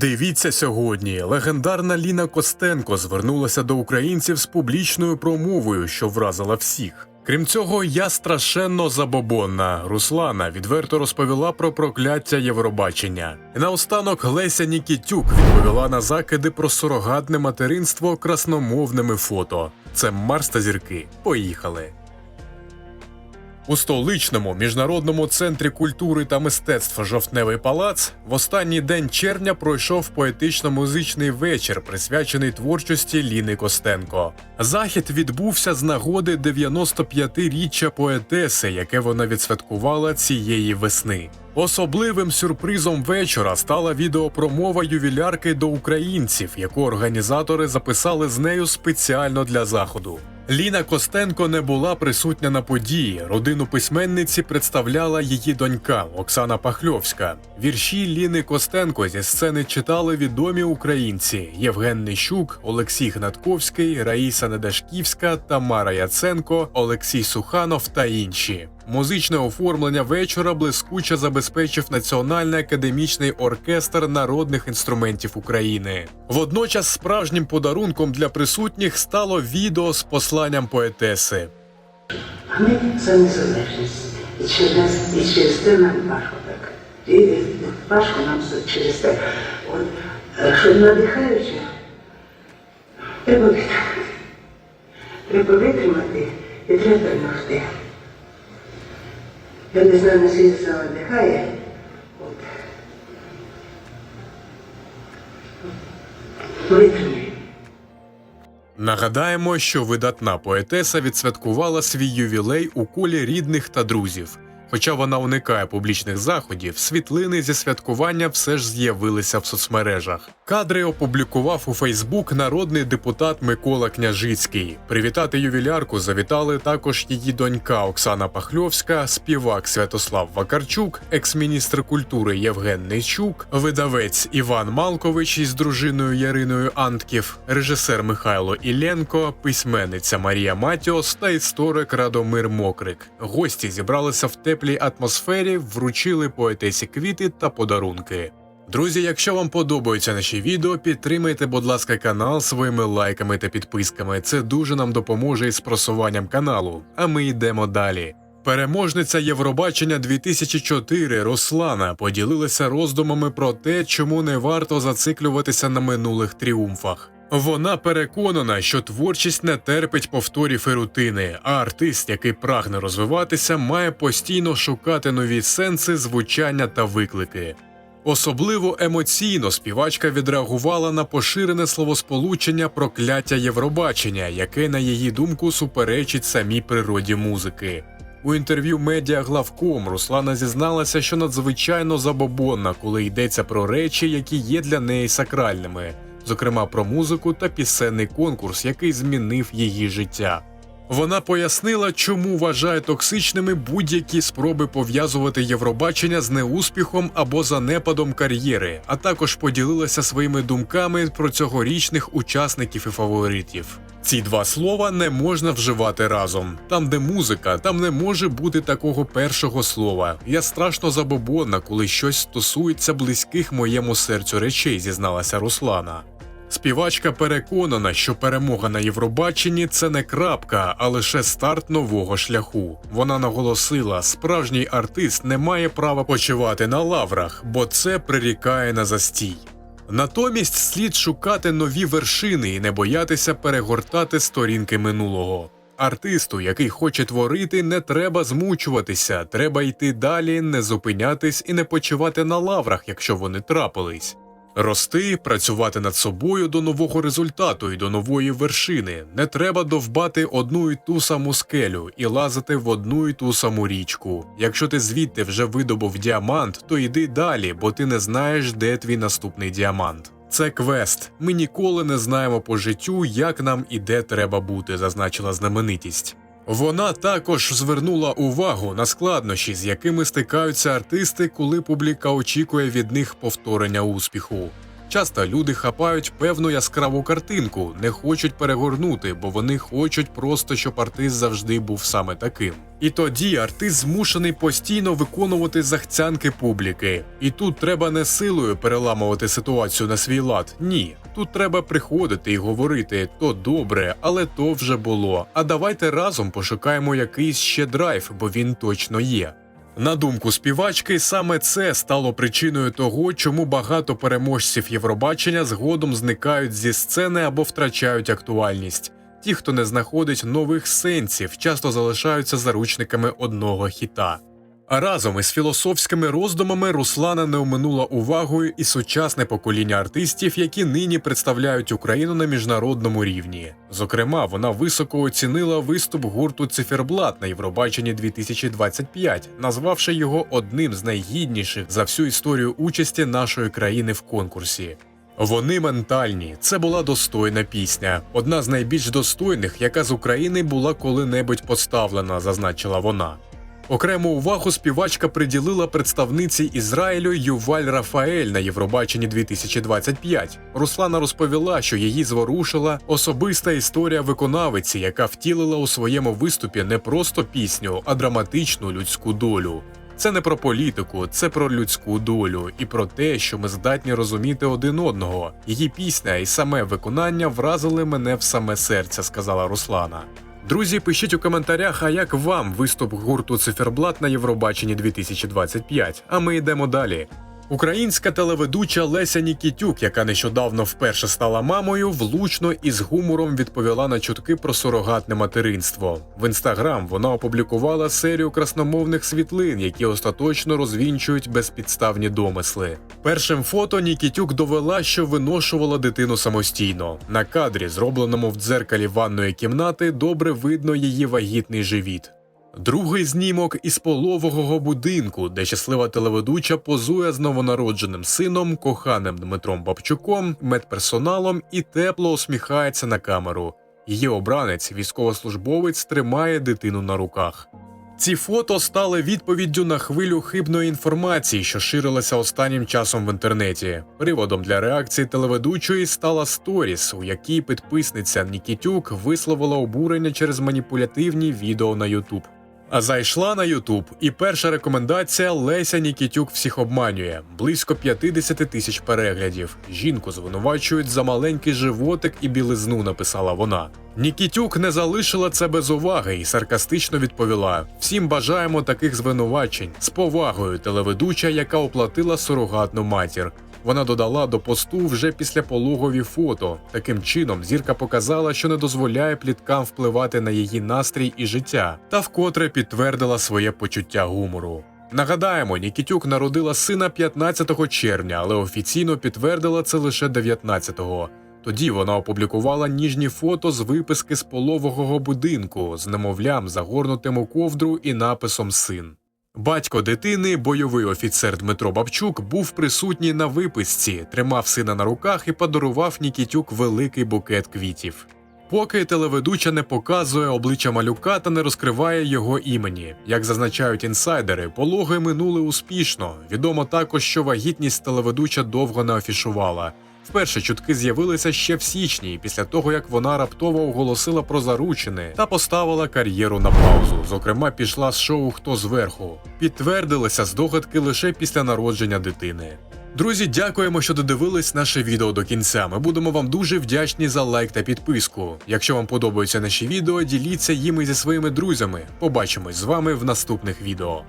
Дивіться сьогодні. Легендарна Ліна Костенко звернулася до українців з публічною промовою, що вразила всіх. Крім цього, я страшенно забобонна. Руслана відверто розповіла про прокляття Євробачення. І наостанок Леся Нікітюк відповіла на закиди про сурогатне материнство красномовними фото. Це Марс та зірки. Поїхали. У столичному міжнародному центрі культури та мистецтва Жовтневий палац в останній день червня пройшов поетично-музичний вечір, присвячений творчості Ліни Костенко. Захід відбувся з нагоди 95-річчя поетеси, яке вона відсвяткувала цієї весни. Особливим сюрпризом вечора стала відеопромова ювілярки до українців, яку організатори записали з нею спеціально для заходу. Ліна Костенко не була присутня на події. Родину письменниці представляла її донька Оксана Пахльовська. Вірші Ліни Костенко зі сцени читали відомі українці Євген Нищук, Олексій Гнатковський, Раїса Недашківська, Тамара Яценко, Олексій Суханов та інші. Музичне оформлення вечора блискуче забезпечив Національний академічний оркестр народних інструментів України. Водночас справжнім подарунком для присутніх стало відео з посланням поетеси. Ми за незалежність. І через, і через те нам важко так. І важко нам через те. От, е, що надихаюче, треба витримати. Треба витримати і треба перемогти. Я не знаю, наскільки це. От. Нагадаємо, що видатна поетеса відсвяткувала свій ювілей у колі рідних та друзів. Хоча вона уникає публічних заходів, світлини зі святкування все ж з'явилися в соцмережах. Кадри опублікував у Фейсбук народний депутат Микола Княжицький. Привітати ювілярку завітали також її донька Оксана Пахльовська, співак Святослав Вакарчук, екс-міністр культури Євген Нечук, видавець Іван Малкович із дружиною Яриною Антків, режисер Михайло Ілленко, письменниця Марія Матіос та історик Радомир Мокрик. Гості зібралися в теплій атмосфері, вручили поетесі квіти та подарунки. Друзі, якщо вам подобаються наші відео, підтримайте, будь ласка, канал своїми лайками та підписками. Це дуже нам допоможе із просуванням каналу. А ми йдемо далі. Переможниця Євробачення 2004 Руслана поділилася роздумами про те, чому не варто зациклюватися на минулих тріумфах. Вона переконана, що творчість не терпить повторів і рутини, а артист, який прагне розвиватися, має постійно шукати нові сенси, звучання та виклики. Особливо емоційно співачка відреагувала на поширене словосполучення прокляття Євробачення, яке, на її думку, суперечить самій природі музики. У інтерв'ю медіа главком Руслана зізналася, що надзвичайно забобонна, коли йдеться про речі, які є для неї сакральними, зокрема про музику та пісенний конкурс, який змінив її життя. Вона пояснила, чому вважає токсичними будь-які спроби пов'язувати Євробачення з неуспіхом або занепадом кар'єри, а також поділилася своїми думками про цьогорічних учасників і фаворитів. Ці два слова не можна вживати разом. Там, де музика, там не може бути такого першого слова. Я страшно забобонна, коли щось стосується близьких моєму серцю речей, зізналася Руслана. Співачка переконана, що перемога на Євробаченні це не крапка, а лише старт нового шляху. Вона наголосила, справжній артист не має права почивати на лаврах, бо це прирікає на застій. Натомість слід шукати нові вершини і не боятися перегортати сторінки минулого. Артисту, який хоче творити, не треба змучуватися, треба йти далі, не зупинятись і не почивати на лаврах, якщо вони трапились. Рости, працювати над собою до нового результату і до нової вершини. Не треба довбати одну і ту саму скелю і лазити в одну і ту саму річку. Якщо ти звідти вже видобув діамант, то йди далі, бо ти не знаєш, де твій наступний діамант. Це квест. Ми ніколи не знаємо по життю, як нам і де треба бути, зазначила знаменитість. Вона також звернула увагу на складнощі, з якими стикаються артисти, коли публіка очікує від них повторення успіху. Часто люди хапають певну яскраву картинку, не хочуть перегорнути, бо вони хочуть просто, щоб артист завжди був саме таким. І тоді артист змушений постійно виконувати захцянки публіки. І тут треба не силою переламувати ситуацію на свій лад. Ні. Тут треба приходити і говорити то добре, але то вже було. А давайте разом пошукаємо якийсь ще драйв, бо він точно є. На думку співачки, саме це стало причиною того, чому багато переможців Євробачення згодом зникають зі сцени або втрачають актуальність. Ті, хто не знаходить нових сенсів, часто залишаються заручниками одного хіта. Разом із філософськими роздумами Руслана не оминула увагою і сучасне покоління артистів, які нині представляють Україну на міжнародному рівні. Зокрема, вона високо оцінила виступ гурту Циферблат на Євробаченні 2025, назвавши його одним з найгідніших за всю історію участі нашої країни в конкурсі. Вони ментальні. Це була достойна пісня, одна з найбільш достойних, яка з України була коли-небудь поставлена, зазначила вона. Окрему увагу співачка приділила представниці Ізраїлю Юваль Рафаель на Євробаченні 2025. Руслана розповіла, що її зворушила особиста історія виконавиці, яка втілила у своєму виступі не просто пісню, а драматичну людську долю. Це не про політику, це про людську долю і про те, що ми здатні розуміти один одного. Її пісня і саме виконання вразили мене в саме серце, сказала Руслана. Друзі, пишіть у коментарях, а як вам виступ гурту Циферблат на Євробаченні 2025. А ми йдемо далі. Українська телеведуча Леся Нікітюк, яка нещодавно вперше стала мамою, влучно і з гумором відповіла на чутки про сурогатне материнство. В інстаграм вона опублікувала серію красномовних світлин, які остаточно розвінчують безпідставні домисли. Першим фото Нікітюк довела, що виношувала дитину самостійно. На кадрі, зробленому в дзеркалі ванної кімнати, добре видно її вагітний живіт. Другий знімок із пологового будинку, де щаслива телеведуча позує з новонародженим сином, коханим Дмитром Бабчуком, медперсоналом і тепло усміхається на камеру. Її обранець, військовослужбовець, тримає дитину на руках. Ці фото стали відповіддю на хвилю хибної інформації, що ширилася останнім часом в інтернеті. Приводом для реакції телеведучої стала сторіс, у якій підписниця Нікітюк висловила обурення через маніпулятивні відео на Ютуб. Зайшла на Ютуб, і перша рекомендація Леся Нікітюк всіх обманює близько 50 тисяч переглядів. Жінку звинувачують за маленький животик і білизну, написала вона. Нікітюк не залишила це без уваги і саркастично відповіла: всім бажаємо таких звинувачень з повагою телеведуча, яка оплатила сурогатну матір. Вона додала до посту вже після пологові фото. Таким чином, зірка показала, що не дозволяє пліткам впливати на її настрій і життя, та вкотре підтвердила своє почуття гумору. Нагадаємо, Нікітюк народила сина 15 червня, але офіційно підтвердила це лише 19-го. Тоді вона опублікувала ніжні фото з виписки з пологового будинку з немовлям, загорнутим у ковдру і написом Син. Батько дитини, бойовий офіцер Дмитро Бабчук, був присутній на виписці, тримав сина на руках і подарував Нікітюк великий букет квітів. Поки телеведуча не показує обличчя малюка та не розкриває його імені. Як зазначають інсайдери, пологи минули успішно. Відомо також, що вагітність телеведуча довго не афішувала. Вперше чутки з'явилися ще в січні, після того як вона раптово оголосила про заручини та поставила кар'єру на паузу. Зокрема, пішла з шоу Хто зверху. Підтвердилися здогадки лише після народження дитини. Друзі, дякуємо, що додивились наше відео до кінця. Ми будемо вам дуже вдячні за лайк та підписку. Якщо вам подобаються наші відео, діліться їми зі своїми друзями. Побачимось з вами в наступних відео.